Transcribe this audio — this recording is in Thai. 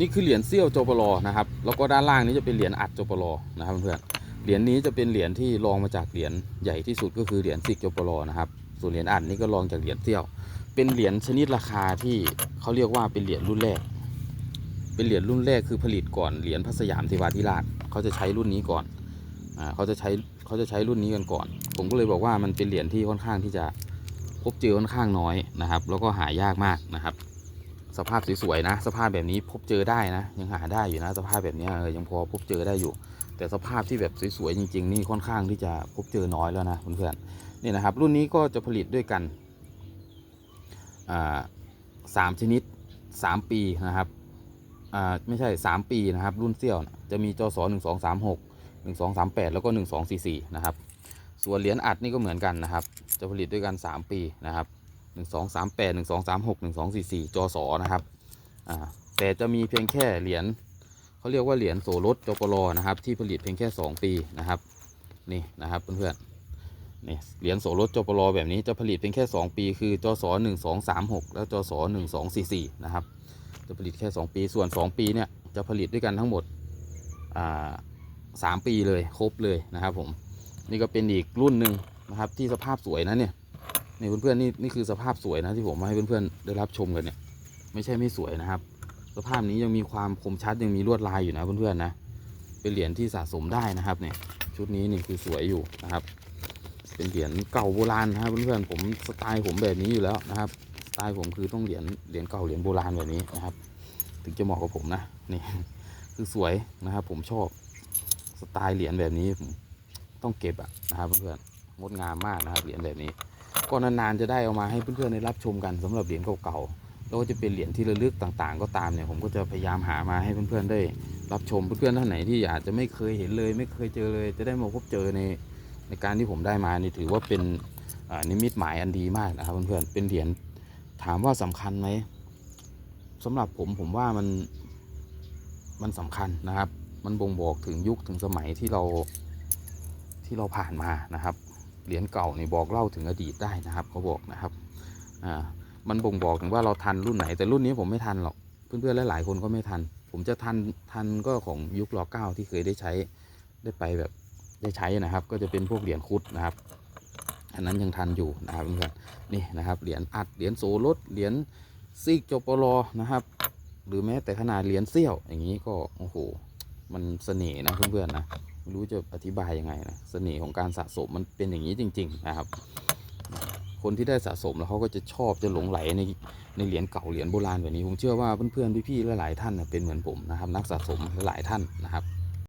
นี่คือเหรียญเซี่ยวโจปลอนะครับ แล้วก็ด้านล่างนี้จะเป็นเหรียญอัดโจปลอนะครับเพื่อนเหรียญนี้จะเป็นเหรียญที่รองมาจากเหรียญใหญ่ที่สุดก็คือเหรียญซิกโจปลอนะครับ ส่วนเหรียญอัดนี่ก็รองจากเหรียญเซี่ยว เป็นเหรียญชนิดราคาที่เขาเรียกว่าเป็นเหรียญรุ่นแรก เป็นเหรียญรุ่นแรกคือผลิตก่อนเหรียญพระสยามเทวาธิราชเขาจะใช้รุ่นนี้ก่อนอ่าเขาจะใช้เขาจะใช้รุ่นนี้กันก่อน ผมก็เลยบอกว่ามันเป็นเหรียญที่ค่อนข้างที่จะพบเจอค่อนข้างน้อยนะครับ แล้วก็หายากมากนะครับ สภาพสวยๆนะ สภาพแบบนี้พบเจอได้นะ ยังหาได้อยู่นะ สภาพแบบนี้ยเออยังพอพบเจอได้อยู่ แต่สภาพที่แบบสวยๆจริง ๆ นี่ค่อนข้างที่จะพบเจอน้อยแล้วนะเพื่อนๆนี่นะครับ รุ่นนี้ก็จะผลิตด้วยกันสามชนิดสามปีนะครับไม่ใช่สามปีนะครับ รุ่นเซี่ยวนะจะมีจศหนึ่งสองสามหกหนึ่งสอามแปดแล้วก็หนึ่งสองสี่สี่นะครับ ส่วนเหรียญอัดนี่ก็เหมือนกันนะครับ จะผลิตด้วยกันสามปีนะครับ หนึ่งสองสามแปดหนึ่งสองสามหกหนึ่งสองสี่สี่จศนะครับอ่าแต่จะมีเพียงแค่เหรียญเขาเรียกว่าเหรียญโสรถจปรนะครับ ที่ผลิตเพียงแค่สองปีนะครับนี่นะครับเพื่อนๆนี่เหรียญโสรถจปรแบบนี้จะผลิตเพียงแค่สองปี คือจศหนึ่งสองสามหกแล้วจศหนึ่งสองสี่สี่นะครับจะผลิตแค่สองปีส่วนสองปีเนี่ยจะผลิตด้วยกันทั้งหมดอ่าสามปีเลยครบเลยนะครับผมนี่ก็เป็นอีกรุ่นหนึ่งนะครับที่สภาพสวยนะเนี่ย นี่เพื่อนๆนี่นี่คือสภาพสวยนะที่ผมมาให้เพื่อนๆได้รับชมกันเนี่ย ไม่ใช่ไม่สวยนะครับ สภาพนี้ยังมีความคมชัดยังมีลวดลายอยู่นะเพื่อนๆนะเป็นเหรียญที่สะสมได้นะครับเนี่ยชุดนี้นี่คือสวยอยู่นะครับ เป็นเหรียญเก่าโบราณนะครับเพื่อนๆผมสไตล์ผมแบบนี้อยู่แล้วนะครับสไตล์ผมคือต้องเหรียญเหรียญเก่าเหรียญโบราณแบบนี้นะครับ ถึงจะเหมาะกับผมนะนี่คือสวยนะครับผมชอบสไตล์เหรียญแบบนี้ผมต้องเก็บอะนะครับเพื่อนๆงดงามมากนะครับเหรียญแบบนี้ ก็นานๆจะได้เอามาให้เพื่อนๆได้รับชมกันสำหรับเหรียญเก่าๆแล้วก็จะเป็นเหรียญที่ระลึกต่างๆ ก็ตามเนี่ยผมก็จะพยายามหามาให้เพื่อนๆได้รับชมเพื่อนๆท่านไหนที่อาจจะไม่เคยเห็นเลย ไม่เคยเจอเลย จะได้มาพบเจอในในการที่ผมได้มานี่ถือว่าเป็นนิมิตหมายอันดีมากนะครับเพื่อนๆเป็นเหรียญถามว่าสำคัญไหมสำหรับผมผมว่ามันมันสำคัญนะครับ มันบ่งบอกถึงยุคถึงสมัยที่เราที่เราผ่านมานะครับ เหรียญเก่านี่บอกเล่าถึงอดีตได้นะครับเขาบอกนะครับอ่ามันบ่งบอกถึงว่าเราทันรุ่นไหนแต่รุ่นนี้ผมไม่ทันหรอกเพื่อนๆหลายๆคนก็ไม่ทัน ผมจะทันทันก็ของยุครอเก้าที่เคยได้ใช้ได้ไปแบบได้ใช้นะครับ ก็จะเป็นพวกเหรียญคุดนะครับ อันนั้นยังทันอยู่นะครับเพื่อนๆนี่นะครับเหรียญอัดเหรียญโซลดเหรียญซิกจปโลนะครับหรือแม้แต่ขนาดเหรียญเซี่ยวอย่างนี้ก็โอ้โหมันเสน่ห์นะเพื่อนๆนะ รู้จะอธิบายยังไงนะเสน่ห์ของการสะสมมันเป็นอย่างนี้จริง ๆ นะครับ คนที่ได้สะสมแล้วเขาก็จะชอบจะหลงไหลในในเหรียญเก่าเหรียญโบราณแบบนี้ผมเชื่อว่าเพื่อนๆพี่ๆหลายๆท่านเป็นเหมือนผมนะครับ นักสะสมหลายท่านนะครับ